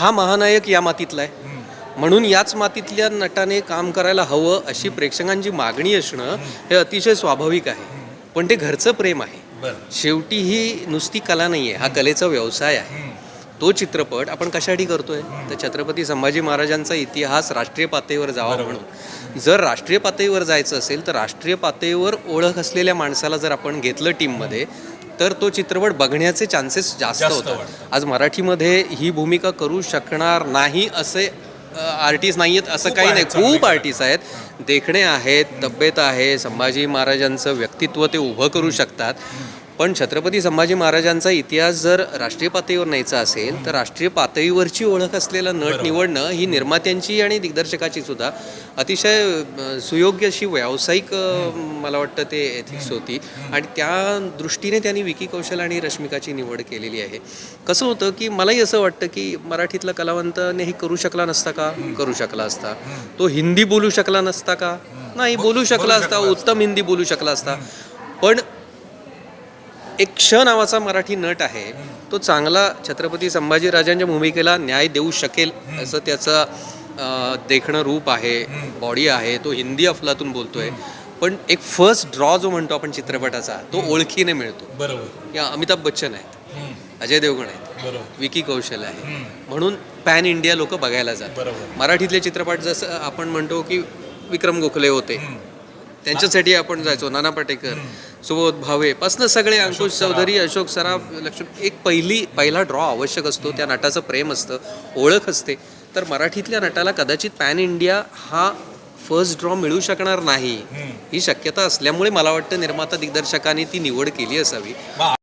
हा महानायक या मातीतला आहे. म्हणून याच मातीतल्या नटाने काम करायला हवं अशी प्रेक्षकांची मागणी असणं हे अतिशय स्वाभाविक आहे. पण ते घरचं प्रेम आहे. शेवटी ही नुसती कला नाही आहे हा कलेचा व्यवसाय आहे. तो चित्रपट आपण कशासाठी करतोय? तर छत्रपती संभाजी महाराजांचा इतिहास राष्ट्रीय पातळीवर जावा म्हणून. जर राष्ट्रीय पातळीवर जायचं असेल तर राष्ट्रीय पातळीवर ओळख असलेल्या माणसाला जर आपण घेतलं टीममध्ये तर तो चित्रपट बघण्याचे चान्सेस जास्त होतात. आज मराठीमध्ये ही भूमिका करू शकणार नाही असे आर्टिस्ट नाही आहेत असं काही नाही. खूप आर्टिस्ट आहेत देखणे आहेत तब्येत आहे संभाजी महाराजांचं व्यक्तित्व ते उभं करू शकतात पण छत्रपती संभाजी महाराजांचा इतिहास जर राष्ट्रीय पातळीवर न्यायचा असेल तर राष्ट्रीय पातळीवरची ओळख असलेला नट निवडणं ही निर्मात्यांची आणि दिग्दर्शकाची सुद्धा अतिशय सुयोग्य अशी व्यावसायिक मला वाटतं ते एथिक्स होती. आणि त्या दृष्टीने त्यांनी विकी कौशल आणि रश्मिकाची निवड केलेली आहे. कसं होतं की मलाही असं वाटतं की मराठीतला कलावंताने हे करू शकला नसता का? करू शकला असता. तो हिंदी बोलू शकला नसता का? नाही बोलू शकला असता. उत्तम हिंदी बोलू शकला असता. पण एक क्ष नावाचा मराठी नट आहे. तो चांगला छत्रपती संभाजीराजांच्या भूमिकेला न्याय देऊ शकेल असं त्याचं देखणं रूप आहे बॉडी आहे. तो हिंदी अफलातून बोलतोय. पण एक फर्स्ट ड्रॉ जो म्हणतो आपण चित्रपटाचा तो ओळखीने मिळतो. बरोबर. या अमिताभ बच्चन आहेत. अजय देवगण आहेत. विकी कौशल आहे. म्हणून पॅन इंडिया लोक बघायला जातात. मराठीतले चित्रपट जसं आपण म्हणतो की विक्रम गोखले होते. त्यांच्यासाठी आपण जायचो. नाना पाटेकर सुबोध भावे पासनं सगळे अंकुश चौधरी अशोक सराफ लक्ष्मण. एक पहिली पहिला ड्रॉ आवश्यक असतो. त्या नटाचं प्रेम असतं. ओळख असते. तर मराठीतल्या नटाला कदाचित पॅन इंडिया हा फर्स्ट ड्रॉ मिळू शकणार नाही. ही शक्यता असल्यामुळे मला वाटतं निर्माता दिग्दर्शकांनी ती निवड केली असावी.